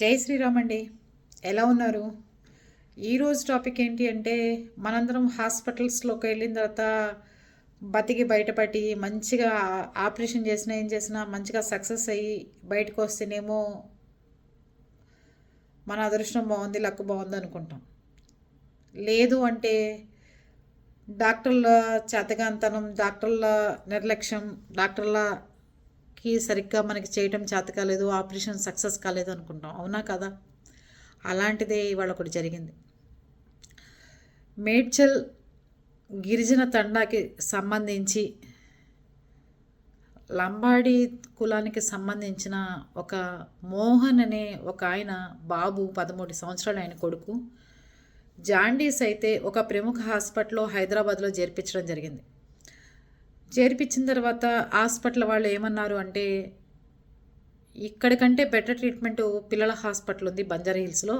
జై శ్రీరామ్ అండి. ఎలా ఉన్నారు? ఈరోజు టాపిక్ ఏంటి అంటే మనందరం హాస్పిటల్స్లోకి వెళ్ళిన తర్వాత బతికి బయటపడి మంచిగా ఆపరేషన్ చేసినా ఏం చేసినా మంచిగా సక్సెస్ అయ్యి బయటకు వస్తేనేమో మన అదృష్టం బాగుంది లక్ బాగుంది అనుకుంటాం. లేదు అంటే డాక్టర్ల చేతగాంతనం డాక్టర్ల నిర్లక్ష్యం డాక్టర్ల కి సరిగ్గా మనకి చేయటం చేత కాలేదు ఆపరేషన్ సక్సెస్ కాలేదు అనుకుంటాం. అవునా కదా? అలాంటిదే ఇవాళ ఒకటి జరిగింది. మేడ్చల్ గిరిజన తండాకి సంబంధించి లంబాడి కులానికి సంబంధించిన ఒక మోహన్ అనే ఒక ఆయన బాబు పదమూడు సంవత్సరాలు ఆయన కొడుకు జాండీస్ అయితే ఒక ప్రముఖ హాస్పిటల్లో హైదరాబాద్లో చేర్పించడం జరిగింది. చేర్పించిన తర్వాత హాస్పిటల్ వాళ్ళు ఏమన్నారు అంటే ఇక్కడికంటే బెటర్ ట్రీట్మెంట్ పిల్లల హాస్పిటల్ ఉంది బంజారా హిల్స్లో.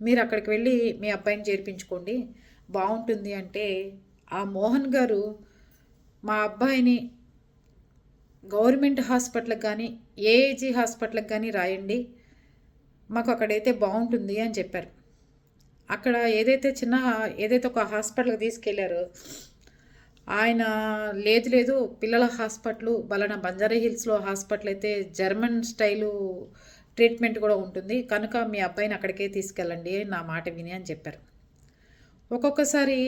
మీరు అక్కడికి వెళ్ళి మీ అబ్బాయిని చేర్పించుకోండి. బాగుంటుంది అంటే ఆ మోహన్ గారు మా అబ్బాయిని గవర్నమెంట్ హాస్పిటల్కి కానీ ఏఏజీ హాస్పిటల్కి కానీ రాయండి. మాకు అక్కడైతే బాగుంటుంది అని చెప్పారు. అక్కడ ఏదైతే చిన్న ఏదైతే ఒక హాస్పిటల్కి తీసుకెళ్ళారో ఆయన లేదు లేదు పిల్లల హాస్పిటల్ బలన బంజారా హిల్స్లో హాస్పిటల్ అయితే జర్మన్ స్టైలు ట్రీట్మెంట్ కూడా ఉంటుంది. కనుక మీ అబ్బాయిని అక్కడికే తీసుకెళ్ళండి నా మాట విని అని చెప్పారు. ఒక్కొక్కసారి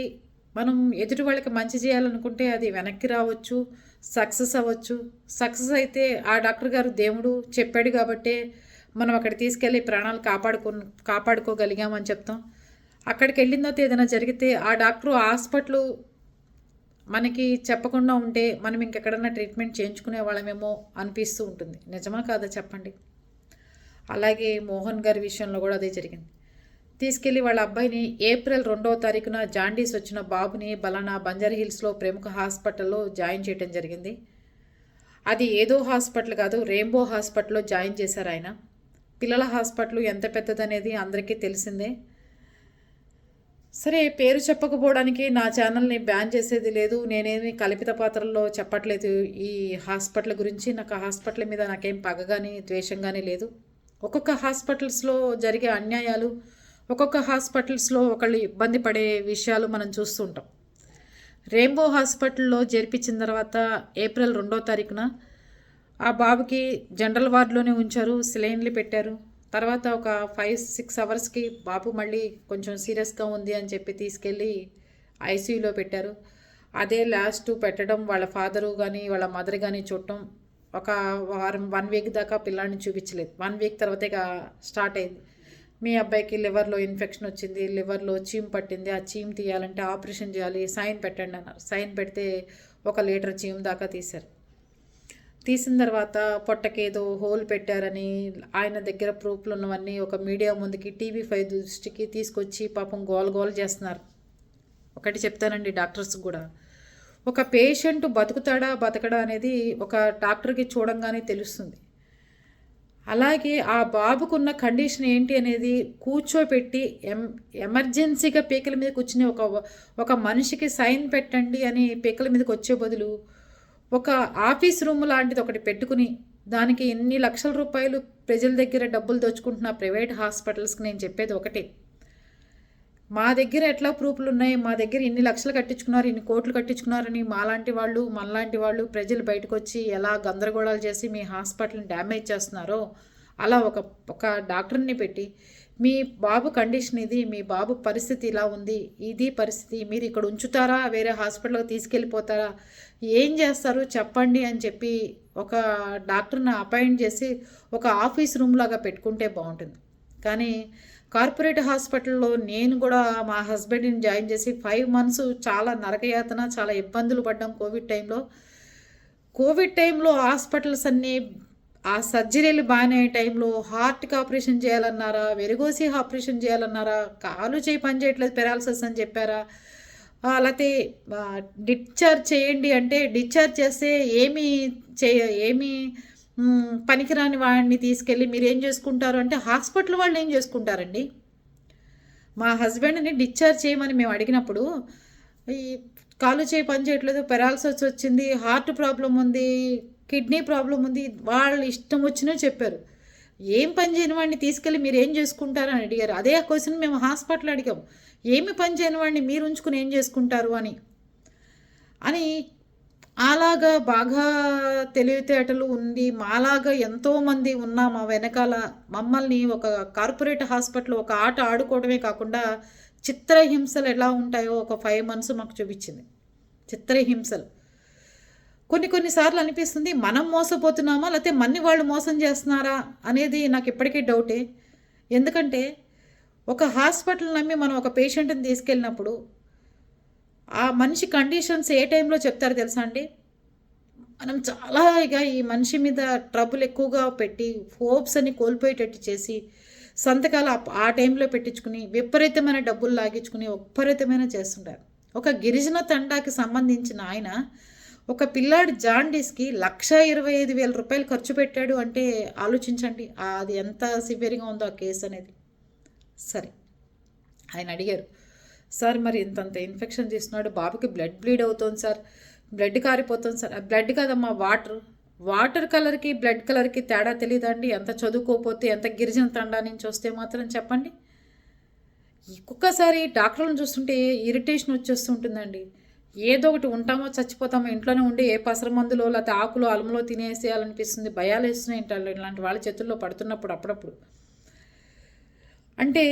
మనం ఎదుటి వాళ్ళకి మంచి చేయాలనుకుంటే అది వెనక్కి రావచ్చు సక్సెస్ అవ్వచ్చు. సక్సెస్ అయితే ఆ డాక్టర్ గారు దేవుడు చెప్పాడు కాబట్టే మనం అక్కడ తీసుకెళ్ళి ప్రాణాలు కాపాడుకో కాపాడుకోగలిగామని చెప్తాం. అక్కడికి వెళ్ళిన తర్వాత ఏదైనా జరిగితే ఆ డాక్టర్ హాస్పిటల్ మనకి చెప్పకుండా ఉంటే మనం ఇంకెక్కడన్నా ట్రీట్మెంట్ చేయించుకునే వాళ్ళమేమో అనిపిస్తూ ఉంటుంది. నిజమా కాదా చెప్పండి? అలాగే మోహన్ గారి విషయంలో కూడా అదే జరిగింది. తీసుకెళ్ళి వాళ్ళ అబ్బాయిని ఏప్రిల్ రెండవ తారీఖున జాండీస్ వచ్చిన బాబుని బలానా బంజర్ హిల్స్లో ప్రముఖ హాస్పిటల్లో జాయిన్ చేయడం జరిగింది. అది ఏదో హాస్పిటల్ కాదు రెయిన్బో హాస్పిటల్లో జాయిన్ చేశారు ఆయన. పిల్లల హాస్పిటల్ ఎంత పెద్దదనేది అందరికీ తెలిసిందే. సరే పేరు చెప్పకపోవడానికి నా ఛానల్ని బ్యాన్ చేసేది లేదు. నేనేమి కల్పిత పాత్రల్లో చెప్పట్లేదు. ఈ హాస్పిటల్ గురించి నాకు ఆ హాస్పిటల్ మీద నాకేం పగ కానీ ద్వేషం కానీ లేదు. ఒక్కొక్క హాస్పిటల్స్లో జరిగే అన్యాయాలు ఒక్కొక్క హాస్పిటల్స్లో ఒకళ్ళు ఇబ్బంది పడే విషయాలు మనం చూస్తుంటాం రెయిన్బో హాస్పిటల్లో చేర్పించిన తర్వాత ఏప్రిల్ రెండో తారీఖున ఆ బాబుకి జనరల్ వార్డులోనే ఉంచారు సిలైన్లు పెట్టారు. తర్వాత ఒక ఫైవ్ సిక్స్ అవర్స్కి బాబు మళ్ళీ కొంచెం సీరియస్గా ఉంది అని చెప్పి తీసుకెళ్ళి ఐసీయూలో పెట్టారు. అదే లాస్ట్ పెట్టడం వాళ్ళ ఫాదరు కానీ వాళ్ళ మదర్ కానీ చూడటం ఒక వారం వన్ వీక్ దాకా పిల్లాడిని చూపించలేదు. వన్ వీక్ తర్వాత ఇక స్టార్ట్ అయింది. మీ అబ్బాయికి లివర్లో ఇన్ఫెక్షన్ వచ్చింది లివర్లో చీమ్ పట్టింది. ఆ చీమ్ తీయాలంటే ఆపరేషన్ చేయాలి సైన్ పెట్టండి అన్నారు. సైన్ పెడితే ఒక లీటర్ చీమ్ దాకా తీశారు. తీసిన తర్వాత పొట్టకేదో హోల్ పెట్టారని ఆయన దగ్గర ప్రూఫ్లు ఉన్నవన్నీ ఒక మీడియా ముందుకి టీవీ ఫైవ్ దృష్టికి తీసుకొచ్చి పాపం గోల్ గోల్ చేస్తున్నారు. ఒకటి చెప్తానండి డాక్టర్స్ కూడా. ఒక పేషెంట్ బతుకుతాడా బతకడా అనేది ఒక డాక్టర్కి చూడంగానే తెలుస్తుంది. అలాగే ఆ బాబుకున్న కండిషన్ ఏంటి అనేది కూర్చోపెట్టి ఎం ఎమర్జెన్సీగా పీకల మీద కూర్చుని ఒక ఒక మనిషికి సైన్ పెట్టండి అని పీకల మీదకి వచ్చే బదులు ఒక ఆఫీస్ రూమ్ లాంటిది ఒకటి పెట్టుకుని దానికి ఎన్ని లక్షల రూపాయలు ప్రజల దగ్గర డబ్బులు దోచుకుంటున్న ప్రైవేట్ హాస్పిటల్స్కి నేను చెప్పేది ఒకటి. మా దగ్గర ఎట్లా ప్రూఫ్లు ఉన్నాయి? మా దగ్గర ఇన్ని లక్షలు కట్టించుకున్నారు? ఇన్ని కోట్లు కట్టించుకున్నారని మాలాంటి వాళ్ళు మనలాంటి వాళ్ళు ప్రజలు బయటకు వచ్చి ఎలా గందరగోళాలు చేసి మీ హాస్పిటల్ని డ్యామేజ్ చేస్తున్నారో అలా ఒక ఒక డాక్టర్ని పెట్టి మీ బాబు కండిషన్ ఇది మీ బాబు పరిస్థితి ఇలా ఉంది ఇది పరిస్థితి మీరు ఇక్కడ ఉంచుతారా వేరే హాస్పిటల్కి తీసుకెళ్ళిపోతారా ఏం చేస్తారు చెప్పండి అని చెప్పి ఒక డాక్టర్ని అపాయింట్ చేసి ఒక ఆఫీస్ రూమ్ లాగా పెట్టుకుంటే బాగుంటుంది. కానీ కార్పొరేట్ హాస్పిటల్లో నేను కూడా మా హస్బెండ్ని జాయిన్ చేసి ఫైవ్ మంత్స్ చాలా నరకయాతన చాలా ఇబ్బందులు పడ్డాం కోవిడ్ టైంలో. కోవిడ్ టైంలో హాస్పిటల్స్ అన్నీ ఆ సర్జరీలు బాగానే టైంలో హార్ట్కి ఆపరేషన్ చేయాలన్నారా? వెరుగోసి ఆపరేషన్ చేయాలన్నారా? కాలు చేయి పని చేయట్లేదు పెరాలసిస్ అని చెప్పారా? లేకపోతే డిశ్చార్జ్ చేయండి అంటే డిశ్చార్జ్ చేస్తే ఏమి చేయ ఏమి పనికిరాని వాడిని తీసుకెళ్ళి మీరు ఏం చేసుకుంటారు అంటే హాస్పిటల్ వాళ్ళు ఏం చేసుకుంటారండి? మా హస్బెండ్ని డిశ్చార్జ్ చేయమని మేము అడిగినప్పుడు ఈ కాలు చేయి పని చేయట్లేదు పెరాలసిస్ వచ్చింది హార్ట్ ప్రాబ్లం ఉంది కిడ్నీ ప్రాబ్లం ఉంది వాళ్ళు ఇష్టం వచ్చినా చెప్పారు. ఏం పని చేయని వాడిని తీసుకెళ్ళి మీరు ఏం చేసుకుంటారు అని అడిగారు. అదే ఆ క్వశ్చన్ మేము హాస్పిటల్ అడిగాం. ఏమి పని చేయని వాడిని మీరు ఉంచుకుని ఏం చేసుకుంటారు అని. అని అలాగా బాగా తెలివితేటలు ఉంది మాలాగా ఎంతోమంది ఉన్నా మా వెనకాల మమ్మల్ని ఒక కార్పొరేట్ హాస్పిటల్ ఒక ఆట ఆడుకోవడమే కాకుండా చిత్రహింసలు ఎలా ఉంటాయో ఒక ఫైవ్ మంత్స్ మాకు చూపించింది. చిత్రహింసలు. కొన్ని కొన్నిసార్లు అనిపిస్తుంది మనం మోసపోతున్నామా లేకపోతే మన్ని వాళ్ళు మోసం చేస్తున్నారా అనేది నాకు ఇప్పటికీ డౌటే. ఎందుకంటే ఒక హాస్పిటల్ నమ్మి మనం ఒక పేషెంట్ని తీసుకెళ్ళినప్పుడు ఆ మనిషి కండిషన్స్ ఏ టైంలో చెప్తారు తెలుసా అండి? మనం చాలా ఇక ఈ మనిషి మీద ట్రబుల్ ఎక్కువగా పెట్టి హోప్స్ అని కోల్పోయేటట్టు చేసి సంతకాలు ఆ టైంలో పెట్టించుకుని విపరీతమైన డబ్బులు లాగించుకుని విపరీతమైన చేస్తుంటారు. ఒక గిరిజన తండాకి సంబంధించిన ఆయన ఒక పిల్లాడు జాండీస్కి లక్ష ఇరవై ఐదు వేల రూపాయలు ఖర్చు పెట్టాడు అంటే ఆలోచించండి. అది ఎంత సివియర్గా ఉందో ఆ కేసు అనేది. సరే. ఆయన అడిగారు సార్ మరి ఇంతంత ఇన్ఫెక్షన్ చేస్తున్నాడు. బాబుకి బ్లడ్ బ్లీడ్ అవుతుంది సార్. బ్లడ్ కారిపోతుంది సార్. బ్లడ్ కాదమ్మా వాటర్. వాటర్ కలర్కి బ్లడ్ కలర్కి తేడా తెలియదండి ఎంత చదువుకోకపోతే ఎంత గిరిజన తండా నుంచి వస్తే మాత్రం చెప్పండి. ఒక్కొక్కసారి డాక్టర్లను చూస్తుంటే ఇరిటేషన్ వచ్చేస్తుంటుందండి. ఏదో ఒకటి ఉంటామో చచ్చిపోతామో ఇంట్లోనే ఉండి ఏ పసర మందులో లేకపోతే ఆకులు అలములో తినేసేయాలనిపిస్తుంది భయాలు వేస్తున్నాయి ఇలాంటి వాళ్ళ చేతుల్లో పడుతున్నప్పుడు అప్పుడప్పుడు. అంటే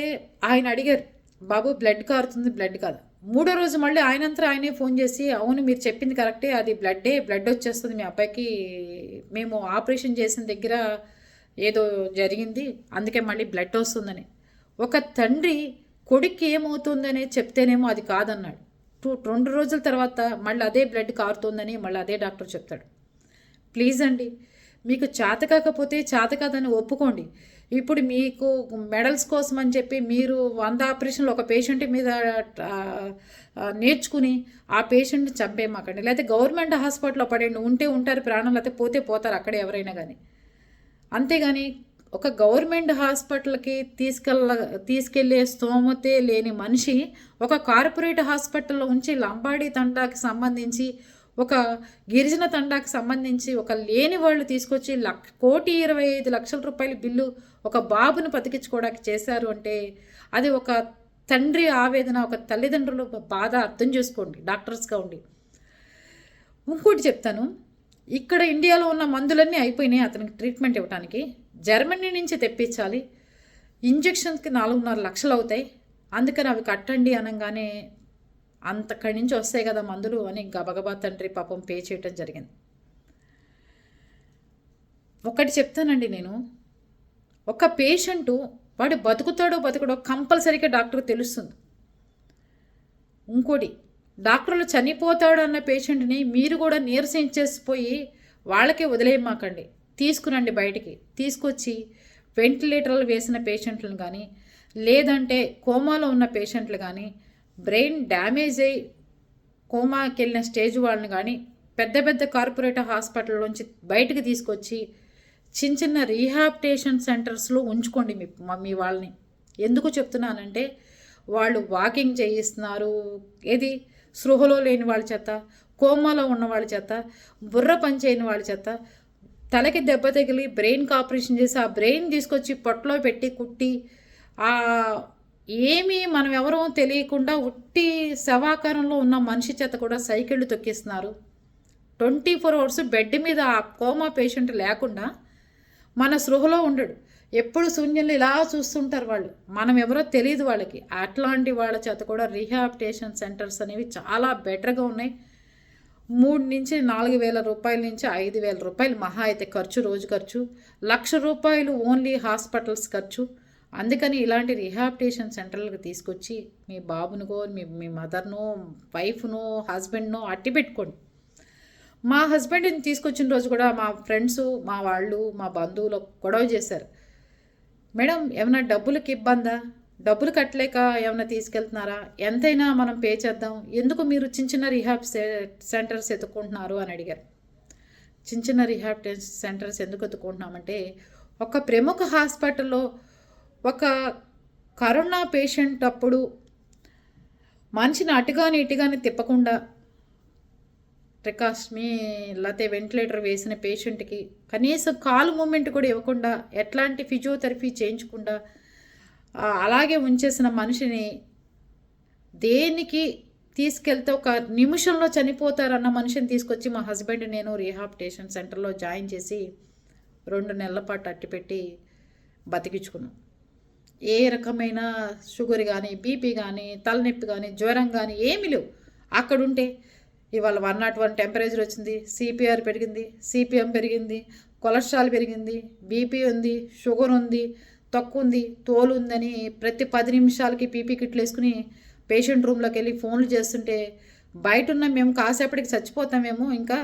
ఆయన అడిగారు బాబు బ్లడ్ కారుతుంది బ్లడ్ కాదు. మూడో రోజు మళ్ళీ ఆయనంతా ఆయనే ఫోన్ చేసి అవును మీరు చెప్పింది కరెక్టే అది బ్లడ్డే బ్లడ్ వచ్చేస్తుంది మీ అబ్బాయికి మేము ఆపరేషన్ చేసిన దగ్గర ఏదో జరిగింది అందుకే మళ్ళీ బ్లడ్ వస్తుందని. ఒక తండ్రి కొడుక్కి ఏమవుతుందనే చెప్తేనేమో అది కాదన్నాడు. టూ రెండు రోజుల తర్వాత మళ్ళీ అదే బ్లడ్ కారుతోందని మళ్ళీ అదే డాక్టర్ చెప్తాడు. ప్లీజ్ అండి మీకు చేత కాకపోతే చేత కాదని ఒప్పుకోండి. ఇప్పుడు మీకు మెడల్స్ కోసం అని చెప్పి మీరు వంద ఆపరేషన్లు ఒక పేషెంట్ మీద నేర్చుకుని ఆ పేషెంట్ చంపేమాకండి లేకపోతే గవర్నమెంట్ హాస్పిటల్లో పడండి ఉంటే ఉంటారు ప్రాణం లేకపోతే పోతే పోతారు అక్కడ ఎవరైనా కానీ అంతేగాని ఒక గవర్నమెంట్ హాస్పిటల్కి తీసుకెళ్ళ తీసుకెళ్ళే స్తోమతే లేని మనిషి ఒక కార్పొరేట్ హాస్పిటల్లో ఉంచి లంబాడీ తండాకి సంబంధించి ఒక గిరిజన తండాకి సంబంధించి ఒక లేని వాళ్ళు తీసుకొచ్చి లక్ కోటి ఇరవై ఐదు లక్షల రూపాయల బిల్లు ఒక బాబును బతికించుకోవడానికి చేశారు అంటే అది ఒక తండ్రి ఆవేదన ఒక తల్లిదండ్రులు బాధ అర్థం చేసుకోండి డాక్టర్స్గా ఉండి. ఇంకోటి చెప్తాను. ఇక్కడ ఇండియాలో ఉన్న మందులన్నీ అయిపోయినాయి అతనికి ట్రీట్మెంట్ ఇవ్వడానికి జర్మనీ నుంచి తెప్పించాలి. ఇంజెక్షన్స్కి నాలుగున్నర లక్షలు అవుతాయి. అందుకని అవి కట్టండి అనగానే అంతక్కడి నుంచి వస్తాయి కదా మందులు అని గబగబా తండ్రి పాపం పే చేయటం జరిగింది. ఒకటి చెప్తానండి నేను. ఒక పేషెంటు వాడు బతుకుతాడో బతుకుడో కంపల్సరీగా డాక్టర్ తెలుస్తుంది. ఇంకోటి డాక్టర్లు చనిపోతాడు అన్న పేషెంట్ని మీరు కూడా నీరసించేసిపోయి వాళ్ళకే వదిలేయమాకండి. తీసుకురండి బయటికి. తీసుకొచ్చి వెంటిలేటర్లు వేసిన పేషెంట్లను కానీ లేదంటే కోమాలో ఉన్న పేషెంట్లు కానీ బ్రెయిన్ డ్యామేజ్ అయ్యి కోమాకి వెళ్ళిన స్టేజ్ వాళ్ళని కానీ పెద్ద పెద్ద కార్పొరేట్ హాస్పిటల్ నుంచి బయటకు తీసుకొచ్చి చిన్న చిన్న రీహాబిటేషన్ సెంటర్స్లో ఉంచుకోండి మీ మీ వాళ్ళని. ఎందుకు చెప్తున్నానంటే వాళ్ళు వాకింగ్ చేయిస్తున్నారు. ఏది? స్పృహలో లేని వాళ్ళ చేత కోమాలో ఉన్న వాళ్ళ చేత బుర్ర పని చేయని వాళ్ళ చేత తలకి దెబ్బ తగిలి బ్రెయిన్కి ఆపరేషన్ చేసి ఆ బ్రెయిన్ తీసుకొచ్చి పొట్టలో పెట్టి కుట్టి ఆ ఏమీ మనం ఎవరో తెలియకుండా ఉట్టి శవాకారంలో ఉన్న మనిషి చేత కూడా సైకిళ్ళు తొక్కిస్తున్నారు. ట్వంటీ ఫోర్ అవర్స్ బెడ్ మీద ఆ కోమా పేషెంట్ లేకుండా మన సృహలో ఉండడు. ఎప్పుడు శూన్యంలో ఇలా చూస్తుంటారు వాళ్ళు. మనం ఎవరో తెలియదు వాళ్ళకి. అట్లాంటి వాళ్ళ చేత కూడా రీహాబిటేషన్ సెంటర్స్ అనేవి చాలా బెటర్గా ఉన్నాయి. మూడు నుంచి నాలుగు వేల రూపాయల నుంచి ఐదు వేల రూపాయలు మహా అయితే ఖర్చు రోజు ఖర్చు. లక్ష రూపాయలు ఓన్లీ హాస్పిటల్స్ ఖర్చు. అందుకని ఇలాంటి రిహాబిటేషన్ సెంటర్లకు తీసుకొచ్చి మీ బాబునుకో మీ మీ మదర్నో వైఫ్నో హస్బెండ్నో అట్టి పెట్టుకోండి. మా హస్బెండ్ని తీసుకొచ్చిన రోజు కూడా మా ఫ్రెండ్స్ మా వాళ్ళు మా బంధువులు గొడవ చేశారు. మేడం ఏమైనా డబ్బులకి ఇబ్బందా? డబ్బులు కట్టలేక ఏమైనా తీసుకెళ్తున్నారా? ఎంతైనా మనం పే చేద్దాం. ఎందుకు మీరు చిన్న చిన్న రిహాబ్ సెంటర్స్ ఎత్తుకుంటున్నారు అని అడిగారు. చిన్న చిన్న రిహాబ్ సెంటర్స్ ఎందుకు ఎత్తుకుంటున్నామంటే ఒక ప్రముఖ హాస్పిటల్లో ఒక కరోనా పేషెంట్ అప్పుడు మనిషిని అటుగాని ఇటుగాని తిప్పకుండా ట్రికాస్మి లేకపోతే వెంటిలేటర్ వేసిన పేషెంట్కి కనీసం కాలు మూమెంట్ కూడా ఇవ్వకుండా ఎట్లాంటి ఫిజియోథెరపీ చేయించకుండా అలాగే ఉంచేసిన మనిషిని దేనికి తీసుకెళ్తే ఒక నిమిషంలో చనిపోతారన్న మనిషిని తీసుకొచ్చి మా హస్బెండ్ నేను రీహాబిటేషన్ సెంటర్లో జాయిన్ చేసి రెండు నెలల పాటు అట్టిపెట్టి బతికించుకున్నాం. ఏ రకమైన షుగర్ కానీ బీపీ కానీ తలనొప్పి కానీ జ్వరం కానీ ఏమీ లేవు. అక్కడుంటే ఇవాళ వన్ నాట్ వన్ టెంపరేచర్ వచ్చింది సిపిఆర్ పెరిగింది సిపిఎం పెరిగింది కొలెస్ట్రాల్ పెరిగింది బీపీ ఉంది షుగర్ ఉంది తక్కువ ఉంది తోలు ఉందని ప్రతి పది నిమిషాలకి పీపీ కిట్లు వేసుకుని పేషెంట్ రూమ్లోకి వెళ్ళి ఫోన్లు చేస్తుంటే బయట ఉన్న మేము కాసేపటికి చచ్చిపోతామేమో ఇంకా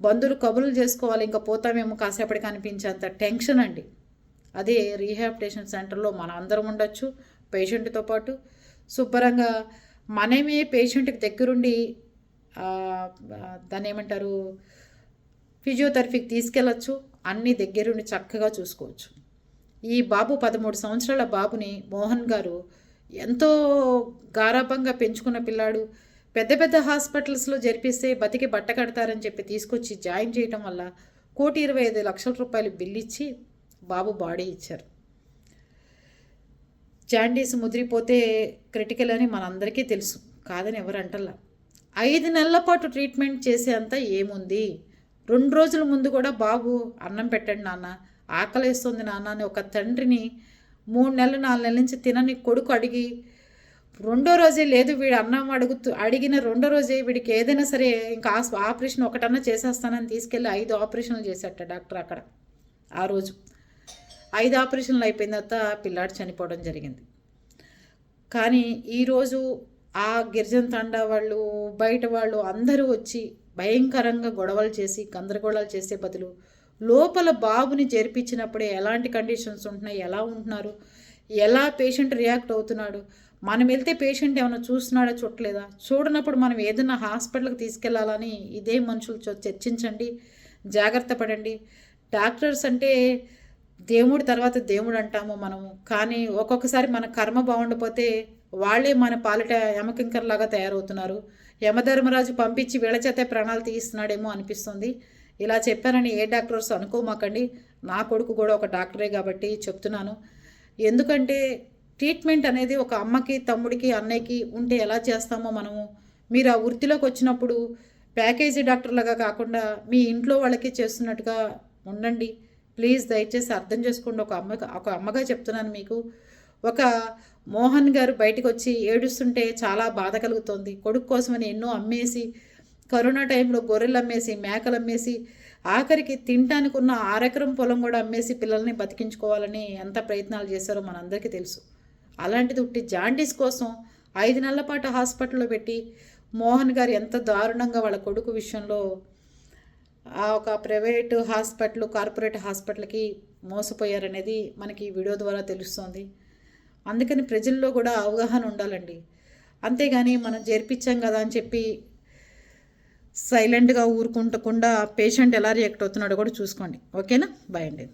బంధువులు కబుర్లు చేసుకోవాలి ఇంకా పోతామేమో కాసేపటికి అనిపించేంత టెన్షన్ అండి. అదే రీహాబిటేషన్ సెంటర్లో మనం అందరం ఉండొచ్చు పేషెంట్తో పాటు. శుభ్రంగా మనమే పేషెంట్కి దగ్గరుండి దాన్ని ఏమంటారు ఫిజియోథెరపీకి తీసుకెళ్ళచ్చు అన్ని దగ్గరుండి చక్కగా చూసుకోవచ్చు. ఈ బాబు పదమూడు సంవత్సరాల బాబుని మోహన్ గారు ఎంతో గారాభంగా పెంచుకున్న పిల్లాడు పెద్ద పెద్ద హాస్పిటల్స్లో జరిపిస్తే బతికి బట్ట కడతారని చెప్పి తీసుకొచ్చి జాయిన్ చేయటం వల్ల కోటి ఇరవై ఐదు లక్షల రూపాయలు బిల్లు ఇచ్చి బాబు బాడీ ఇచ్చారు. జాండీస్ ముదిరిపోతే క్రిటికల్ అని మనందరికీ తెలుసు కాదని ఎవరు అంటల్లా. ఐదు నెలల పాటు ట్రీట్మెంట్ చేసేంత ఏముంది? రెండు రోజుల ముందు కూడా బాబు అన్నం పెట్టండి నాన్న ఆకలేస్తుంది నాన్న అని ఒక తండ్రిని మూడు నెలలు నాలుగు నెలల నుంచి తినని కొడుకు అడిగి రెండో రోజే లేదు వీడు అన్నం అడుగుతూ అడిగిన రెండో రోజే వీడికి ఏదైనా సరే ఇంకా ఆపరేషన్ ఒకటన్నా చేసేస్తానని తీసుకెళ్ళి ఐదు ఆపరేషన్లు చేసేట డాక్టర్ అక్కడ ఆ రోజు. ఐదు ఆపరేషన్లు అయిపోయిన తర్వాత పిల్లాడు చనిపోవడం జరిగింది. కానీ ఈరోజు ఆ గిరిజన తండా వాళ్ళు బయట వాళ్ళు అందరూ వచ్చి భయంకరంగా గొడవలు చేసి గందరగోళాలు చేసే బదులు లోపల బాబుని జరిపించినప్పుడే ఎలాంటి కండిషన్స్ ఉంటున్నాయి ఎలా ఉంటున్నారు ఎలా పేషెంట్ రియాక్ట్ అవుతున్నాడు మనం వెళ్తే పేషెంట్ ఏమైనా చూస్తున్నాడా చూడలేదా చూడనప్పుడు మనం ఏదైనా హాస్పిటల్కి తీసుకెళ్ళాలని ఇదే మనుషులతో చర్చించండి జాగ్రత్త పడండి. డాక్టర్స్ అంటే దేవుడి తర్వాత దేవుడు అంటాము మనము. కానీ ఒక్కొక్కసారి మన కర్మ బాగుండపోతే వాళ్ళే మన పాలిట యమకింకర్లాగా తయారవుతున్నారు. యమధర్మరాజు పంపించి వీళ్ళ చేతే ప్రాణాలు తీయిస్తున్నాడేమో అనిపిస్తుంది. ఇలా చెప్పానని ఏ డాక్టర్స్ అనుకోమాకండి. నా కొడుకు కూడా ఒక డాక్టరే కాబట్టి చెప్తున్నాను. ఎందుకంటే ట్రీట్మెంట్ అనేది ఒక అమ్మకి తమ్ముడికి అన్నయ్యకి ఉంటే ఎలా చేస్తామో మనము. మీరు ఆ వృత్తిలోకి వచ్చినప్పుడు ప్యాకేజీ డాక్టర్లాగా కాకుండా మీ ఇంట్లో వాళ్ళకి చేస్తున్నట్టుగా ఉండండి. ప్లీజ్ దయచేసి అర్థం చేసుకోండి. ఒక అమ్మ ఒక అమ్మగా చెప్తున్నాను మీకు. ఒక మోహన్ గారు బయటకు వచ్చి ఏడుస్తుంటే చాలా బాధ కలుగుతోంది. కొడుకు కోసమని ఎన్నో అమ్మేసి కరోనా టైంలో గొర్రెలు అమ్మేసి మేకలు అమ్మేసి ఆఖరికి తినటానికి ఉన్న ఆరెకరం పొలం కూడా అమ్మేసి పిల్లల్ని బతికించుకోవాలని ఎంత ప్రయత్నాలు చేశారో మనందరికీ తెలుసు. అలాంటిది ఉట్టి జాండీస్ కోసం ఐదు నెలల పాటు హాస్పిటల్లో పెట్టి మోహన్ గారు ఎంత దారుణంగా వాళ్ళ కొడుకు విషయంలో ఆ ఒక ప్రైవేట్ హాస్పిటల్ కార్పొరేట్ హాస్పిటల్కి మోసపోయారనేది మనకి ఈ వీడియో ద్వారా తెలుస్తుంది. అందుకని ప్రజల్లో కూడా అవగాహన ఉండాలండి. అంతేగాని మనం జరిపించాం కదా అని చెప్పి సైలెంట్గా ఊరుకుంటకుండా పేషెంట్ ఎలా రియాక్ట్ అవుతున్నాడో కూడా చూసుకోండి. ఓకేనా? బాయ్ అండి.